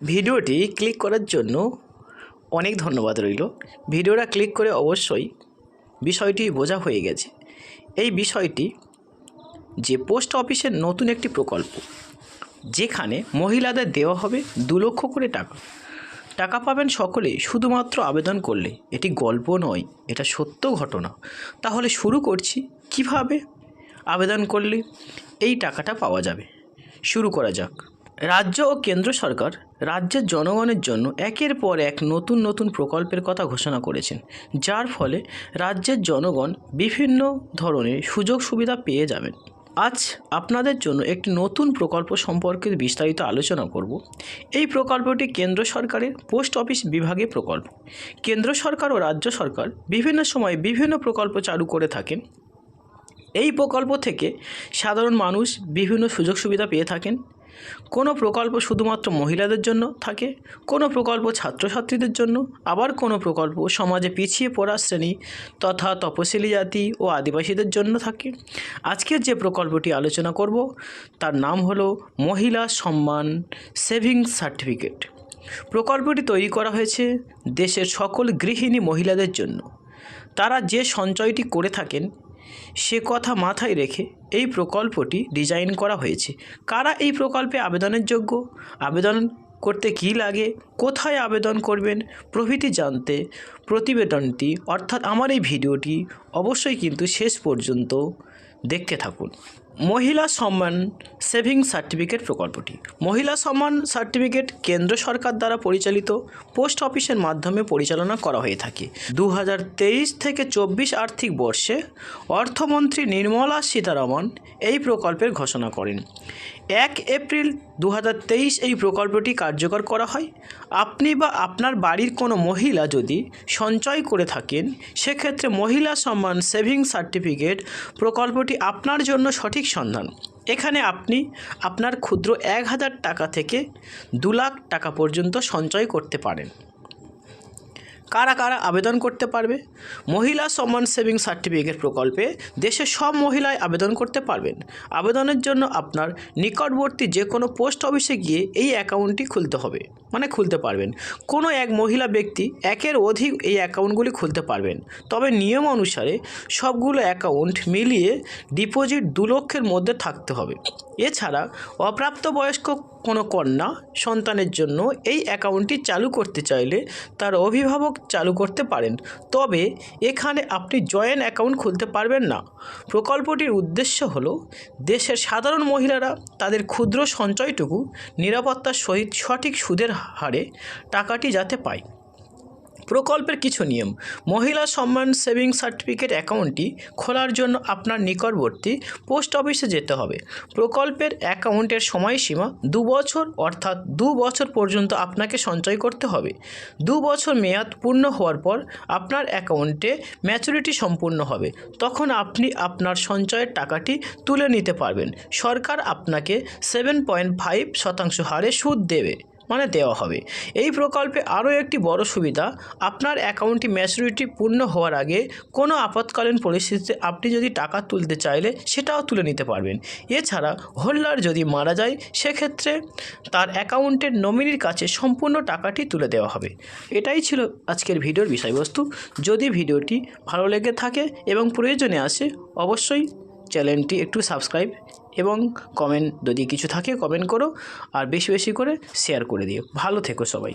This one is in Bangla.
ভিডিওটি ক্লিক করার জন্য অনেক ধন্যবাদ রইল। ভিডিওটা ক্লিক করে অবশ্যই বিষয়টি বোঝা হয়ে গেছে। এই বিষয়টি যে পোস্ট অফিসের নতুন একটি প্রকল্প, যেখানে মহিলাদের দেওয়া হবে দু লক্ষ করে টাকা। টাকা পাবেন সকলে শুধুমাত্র আবেদন করলে। এটি গল্প নয়, এটা সত্য ঘটনা। তাহলে শুরু করছি। কীভাবে আবেদন করলে এই টাকাটা পাওয়া যাবে? শুরু করা যাক। রাজ্য ও কেন্দ্র সরকার রাজ্যের জনগণের জন্য একের পর এক নতুন নতুন প্রকল্পের কথা ঘোষণা করেছেন, যার ফলে রাজ্যের জনগণ বিভিন্ন ধরনের সুযোগ সুবিধা পেয়ে যাবেন। আজ আপনাদের জন্য একটি নতুন প্রকল্প সম্পর্কে বিস্তারিত আলোচনা করব। এই প্রকল্পটি কেন্দ্র সরকারের পোস্ট অফিস বিভাগে প্রকল্প। কেন্দ্র সরকার ও রাজ্য সরকার বিভিন্ন সময়ে বিভিন্ন প্রকল্প চালু করে থাকেন। এই প্রকল্প থেকে সাধারণ মানুষ বিভিন্ন সুযোগ সুবিধা পেয়ে থাকেন। কোনো প্রকল্প শুধুমাত্র মহিলাদের জন্য থাকে, কোনো প্রকল্প ছাত্রছাত্রীদের জন্য, আবার কোনো প্রকল্প সমাজে পিছিয়ে পড়া শ্রেণি তথা তপশিলি জাতি ও আদিবাসীদের জন্য থাকে। আজকের যে প্রকল্পটি আলোচনা করব, তার নাম হলো মহিলা সম্মান সেভিংস সার্টিফিকেট। প্রকল্পটি তৈরি করা হয়েছে দেশের সকল গৃহিণী মহিলাদের জন্য। তারা যে সঞ্চয়টি করে থাকেন সে কথা মাথায় রেখে এই প্রকল্পটি ডিজাইন করা হয়েছে। কারা এই প্রকল্পে আবেদনের যোগ্য? আবেদন করতে কি লাগে? কোথায় আবেদন করবেন? প্রভৃতি জানতে প্রতিবেদনটি অর্থাৎ আমার এই ভিডিওটি অবশ্যই কিন্তু শেষ পর্যন্ত দেখতে থাকুন। মহিলা সম্মান সেভিং সার্টিফিকেট প্রকল্পটি। মহিলা সম্মান সার্টিফিকেট কেন্দ্র সরকার দ্বারা পরিচালিত। পোস্ট অফিসের মাধ্যমে পরিচালনা করা হয়ে থাকে। দু হাজার তেইশ থেকে চব্বিশ আর্থিক বর্ষে অর্থমন্ত্রী নির্মলা সীতারমন এই প্রকল্পের ঘোষণা করেন। এক এপ্রিল দু হাজার তেইশ এই প্রকল্পটি কার্যকর করা হয়। আপনি বা আপনার বাড়ির কোনো মহিলা যদি সঞ্চয় করে থাকেন, সেক্ষেত্রে মহিলা সম্মান সেভিং সার্টিফিকেট প্রকল্পটি আপনার জন্য সঠিক সন্ধান। এখানে আপনি আপনার ক্ষুদ্র এক হাজার টাকা থেকে দু লাখ টাকা পর্যন্ত সঞ্চয় করতে পারেন। কারা কারা আবেদন করতে পারবে? মহিলা সম্মান সেভিং সার্টিফিকেট প্রকল্পে দেশের সব মহিলাই আবেদন করতে পারবেন। আবেদনের জন্য আপনার নিকটবর্তী যে কোনো পোস্ট অফিসে গিয়ে এই অ্যাকাউন্টটি খুলতে হবে। মানে খুলতে পারবেন। কোনো এক মহিলা ব্যক্তি একের অধিক এই অ্যাকাউন্টগুলি খুলতে পারবেন। তবে নিয়ম অনুসারে সবগুলো অ্যাকাউন্ট মিলিয়ে ডিপোজিট দু লক্ষের মধ্যে থাকতে হবে। এছাড়া অপ্রাপ্তবয়স্ক কোনো কন্যা সন্তানের জন্য এই অ্যাকাউন্টটি চালু করতে চাইলে তার অভিভাবক চালু করতে পারেন। তবে এখানে আপনি জয়েন্ট অ্যাকাউন্ট খুলতে পারবেন না। প্রকল্পটির উদ্দেশ্য হল দেশের সাধারণ মহিলারা তাদের ক্ষুদ্র সঞ্চয়টুকু নিরাপত্তার সহিত সঠিক সুদের হারে টাকাটি যাতে পায়। প্রকল্পের কিছু নিয়ম। মহিলা সম্মান সেভিং সার্টিফিকেট অ্যাকাউন্টটি খোলার জন্য আপনার নিকটবর্তী পোস্ট অফিসে যেতে হবে। প্রকল্পের অ্যাকাউন্টের সময়সীমা দু বছর অর্থাৎ দু বছর পর্যন্ত আপনাকে সঞ্চয় করতে হবে। দু বছর মেয়াদ পূর্ণ হওয়ার পর আপনার অ্যাকাউন্টে ম্যাচুরিটি সম্পূর্ণ হবে। তখন আপনি আপনার সঞ্চয়ের টাকাটি তুলে নিতে পারবেন। সরকার আপনাকে সেভেন পয়েন্ট ফাইভ শতাংশ হারে সুদ দেবে। মানে দেওয়া হবে। এই প্রকল্পে আরও একটি বড় সুবিধা, আপনার অ্যাকাউন্টটি ম্যাচুরিটি পূর্ণ হওয়ার আগে কোনো আপৎকালীন পরিস্থিতিতে আপনি যদি টাকা তুলতে চাইলে সেটাও তুলে নিতে পারবেন। এছাড়া হোল্ডার যদি মারা যায়, সেক্ষেত্রে তার অ্যাকাউন্টের নমিনির কাছে সম্পূর্ণ টাকাটি তুলে দেওয়া হবে। এটাই ছিল আজকের ভিডিওর বিষয়বস্তু। যদি ভিডিওটি ভালো লেগে থাকে এবং প্রয়োজনে আসে, অবশ্যই চ্যানেলটি একটু সাবস্ক্রাইব এবং কমেন্ট যদি কিছু থাকে কমেন্ট করো। আর বেশি বেশি করে শেয়ার করে দিও। ভালো থেকো সবাই।